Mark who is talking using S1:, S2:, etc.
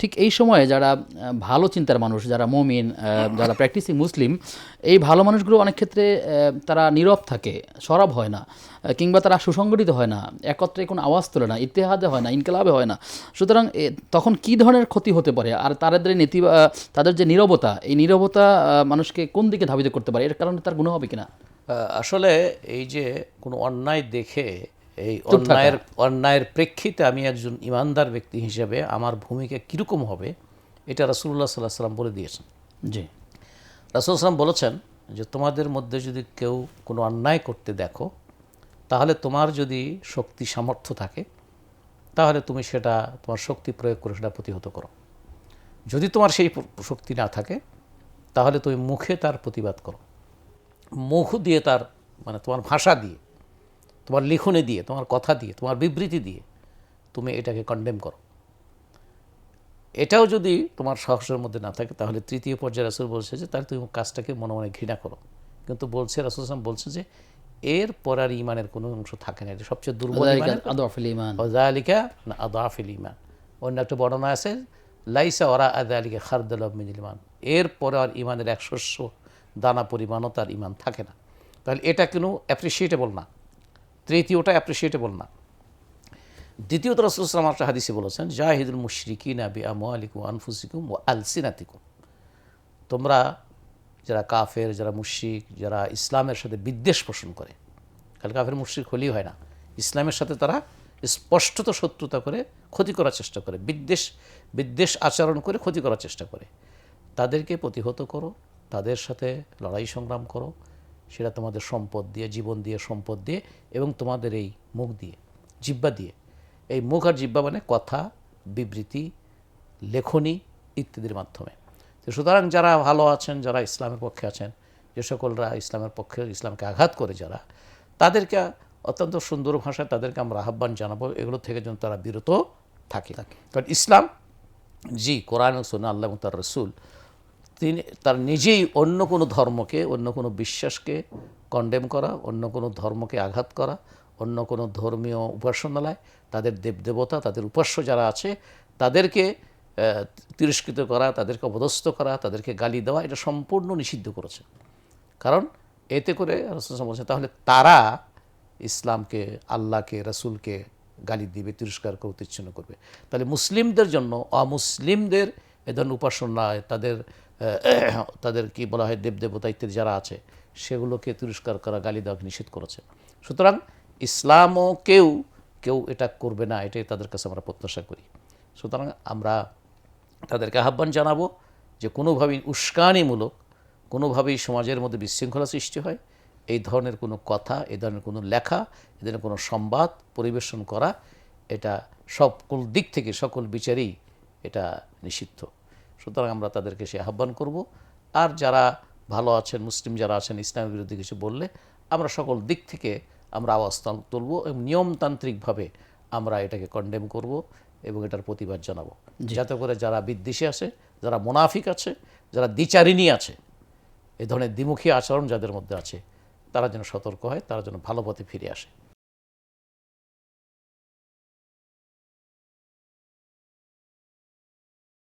S1: ঠিক এই সময়ে যারা ভালো চিন্তার মানুষ, যারা মমিন যারা প্র্যাকটিসিং মুসলিম, এই ভালো মানুষগুলো অনেক ক্ষেত্রে তারা নীরব থাকে, সরব হয় না কিংবা তারা সুসংগঠিত হয় না, একত্রে কোনো আওয়াজ তোলে না ইতিহাদে হয় না, ইনকলাবে হয় না। সুতরাং তখন কি ধরনের ক্ষতি হতে পারে? আর তাদের নীতি তাদের যে নীরবতা, এই নীরবতা মানুষকে কোন দিকে ধাবিত করতে পারে? এর কারণে তার গুণ হবে কিনা?
S2: আসলে এই যে কোনো অন্যায় দেখে এই অন্যায়ের অন্যায়ের প্রেক্ষিতে আমি একজন ইমানদার ব্যক্তি হিসেবে আমার ভূমিকা কীরকম হবে এটা রাসুল্লাহ সাল্লাহ সাল্লাম বলে দিয়েছেন।
S1: জি।
S2: রাসুল সাল্লাম বলেছেন যে তোমাদের মধ্যে যদি কেউ কোনো অন্যায় করতে দেখো তাহলে তোমার যদি শক্তি সামর্থ্য থাকে তাহলে তুমি সেটা তোমার শক্তি প্রয়োগ করে সেটা প্রতিহত করো। যদি তোমার সেই শক্তি না থাকে তাহলে তুমি মুখে তার প্রতিবাদ করো। মুখ দিয়ে তার মানে তোমার ভাষা দিয়ে তোমার লিখনে দিয়ে তোমার কথা দিয়ে তোমার বিবৃতি দিয়ে তুমি এটাকে কন্ডেম করো। এটাও যদি তোমার সাহসের মধ্যে না থাকে তাহলে তৃতীয় পর্যায়ে রাসুল বলছে যে তাহলে তুমি কাজটাকে মনে মনে ঘৃণা করো। কিন্তু বলছে রাসুল ইসলাম বলছে যে এর পর আর ইমানের কোনো অংশ থাকে না। এটা সবচেয়ে দুর্বল
S1: ইমান
S2: না আদাফিল ইমান অন্য একটা বর্ণনা আছে লাইসা ওরা আদালিকা খারদাল মিনিল ইমান এর পর আর ইমানের এক শস্য দানা পরিমাণও তার ইমান থাকে না। তাহলে এটা কোনো অ্যাপ্রিসিয়েটেবল না। তৃতীয়টা অ্যাপ্রিসিয়েটেবল না। দ্বিতীয়ত রসুলাম একটা হাদিসে বলেছেন, জাহিদুল মুশরিকিন আবি আমলিকুম আনফুসিকুম ও আলসিনাতিকুম। তোমরা যারা কাফের, যারা মুশরিক, যারা ইসলামের সাথে বিদ্বেষ পোষণ করে কাল কাফের, মুশরিক হলেই হয় না, ইসলামের সাথে তারা স্পষ্টত শত্রুতা করে ক্ষতি করার চেষ্টা করে, বিদ্বেষ বিদ্বেষ আচরণ করে ক্ষতি করার চেষ্টা করে। তাদেরকে প্রতিহত করো, তাদের সাথে লড়াই সংগ্রাম করো সেটা তোমাদের সম্পদ দিয়ে জীবন দিয়ে সম্পদ দিয়ে এবং তোমাদের এই মুখ দিয়ে জিব্বা দিয়ে। এই মুখ আর জিব্বা মানে কথা বিবৃতি লেখনী ইত্যাদির মাধ্যমে। তো সুতরাং যারা ভালো আছেন যারা ইসলামের পক্ষে আছেন যে সকলরা ইসলামের পক্ষে ইসলামকে আঘাত করে যারা তাদেরকে অত্যন্ত সুন্দর ভাষায় তাদেরকে আমরা আহ্বান জানাব। এগুলো থেকে যেন তারা বিরত থাকে। কারণ ইসলাম জি কোরআন সুন্নাহ আল্লাহ এবং তার রসুল তিনি তার নিজেই অন্য কোনো ধর্মকে, অন্য কোনো বিশ্বাসকে কন্ডেম করা, অন্য কোনো ধর্মকে আঘাত করা, অন্য কোনো ধর্মীয় উপাসনালয়, তাদের দেবদেবতা, তাদের উপাস্য যারা আছে, তাদেরকে তিরস্কৃত করা, তাদেরকে অপদস্থ করা, তাদেরকে গালি দেওয়া, এটা সম্পূর্ণ নিষিদ্ধ করেছে। কারণ এতে করে রসুল বলছে তাহলে তারা ইসলামকে, আল্লাহকে, রসুলকে গালি দিবে, তিরস্কার করে উত্তীর্ণ করবে। তাহলে মুসলিমদের জন্য অমুসলিমদের এ ধরনের উপাসনায় তাদের তাদের কি বলা হয় দেবদেবতা ইত্যাদি যারা আছে, সেগুলোকে তিরস্কার করা, গালি দেওয়াকে নিষেধ করেছে। সুতরাং ইসলামও কেউ কেউ এটা করবে না, এটাই তাদের কাছে আমরা প্রত্যাশা করি। সুতরাং আমরা তাদেরকে আহ্বান জানাব যে কোনোভাবেই উস্কানিমূলক, কোনোভাবেই সমাজের মধ্যে বিশৃঙ্খলা সৃষ্টি হয়, এই ধরনের কোনো কথা, এই ধরনের কোনো লেখা, এই ধরনের কোনো সংবাদ পরিবেশন করা, এটা সকল দিক থেকে, সকল বিচারেই এটা নিষিদ্ধ। সুতরাং আমরা তাদেরকে সে আহ্বান করব। আর যারা ভালো আছেন মুসলিম যারা আছেন ইসলামের বিরুদ্ধে কিছু বললে আমরা সকল দিক থেকে আমরা আওয়াজ তুল- তুলব এবং নিয়মতান্ত্রিকভাবে আমরা এটাকে কন্ডেম করব এবং এটার প্রতিবাদ জানাব। যাতে করে যারা বিদ্বেষী আছে যারা মোনাফিক আছে যারা দ্বিচারিণী আছে এ ধরনের দ্বিমুখী আচরণ যাদের মধ্যে আছে তারা যেন সতর্ক হয় তারা যেন ভালো পথে ফিরে আসে।